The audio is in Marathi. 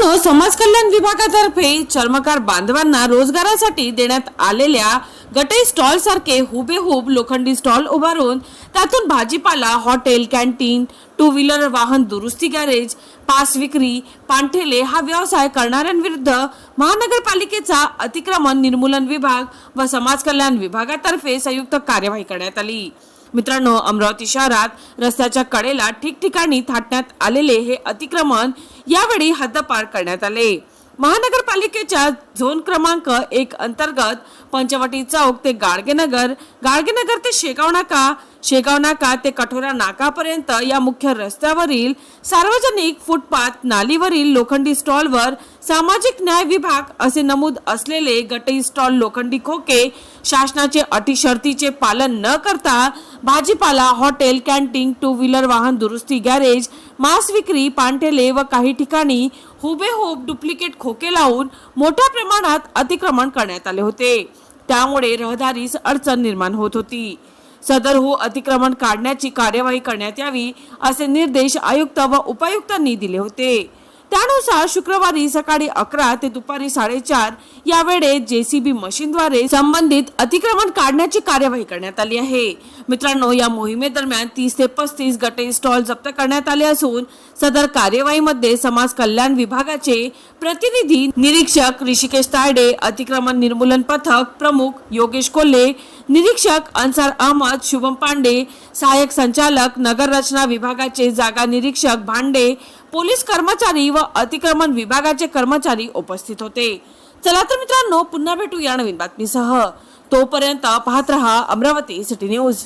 मित्रांनो समाज कल्याण विभागातर्फे चर्मकार बांधवांना रोजगारासाठी देण्यात आलेल्या गटई स्टॉल सारखे हुबेहूब लोखंडी स्टॉल उभारून त्यातून भाजीपाला हॉटेल कॅन्टीन टू व्हीलर वाहन दुरुस्ती गॅरेज पास विक्री पांठेले हा व्यवसाय करणाऱ्यांविरुद्ध महानगरपालिकेचा अतिक्रमण निर्मूलन विभाग व समाज कल्याण विभागातर्फे संयुक्त कार्यवाही करण्यात आली. मित्रांनो अमरावती शहरात रस्त्याच्या कडेला ठिकठिकाणी थाटण्यात आलेले हे अतिक्रमण यावेळी हद्दपार करण्यात आले. महानगरपालिकेच्या झोन क्रमांक एक अंतर्गत पंचवटी चौक ते गाडगेनगर गाडगेनगर ते शेगाव नाका शेगाव नाका ते कठोरा नाकापर्यंत या मुख्य रस्त्यावरील सार्वजनिक फुटपाथ नालीवरील लोखंडी स्टॉलवर सामाजिक न्याय विभाग असे नमूद असलेले गटई स्टॉल लोखंडी खोके शासनाचे अटी शर्तीचे पालन न करता भाजीपाला हॉटेल कॅन्टीन टू व्हीलर वाहन दुरुस्ती गॅरेज मांस विक्री पांठेले व काही ठिकाणी हुबेहूब डुप्लिकेट खोके लावून मोठ्या प्रमाणात अतिक्रमण करण्यात आले होते. त्यामुळे रहदारीस अडचण निर्माण होत होती. सदरहू हो अतिक्रमण काढण्याची कार्यवाही करण्यात यावी असे निर्देश आयुक्त व उपायुक्तांनी दिले होते. त्यानुसार शुक्रवारी सकाळी अकरा ते दुपारी साडेचार या वेळेत जेसीबी मशीनद्वारे संबंधित अतिक्रमण काढण्याची कार्यवाही करण्यात आली आहे. मित्रांनो या मोहिमेदरम्यान तीस ते पस्तीस गटे स्टॉल जप्त करण्यात आले असून सदर कार्यवाहीमध्ये समाज कल्याण विभागाचे प्रतिनिधी निरीक्षक ऋषिकेश तायडे अतिक्रमण निर्मूलन पथक प्रमुख योगेश कोल्हे निरीक्षक अन्सार अहमद शुभम पांडे सहाय्यक संचालक नगर रचना विभागाचे जागा निरीक्षक भांडे पोलीस कर्मचारी व अतिक्रमण विभागाचे कर्मचारी उपस्थित होते. चला तर मित्रांनो पुन्हा भेटू या नवीन बातमीसह. तोपर्यंत पाहत रहा अमरावती सिटी न्यूज.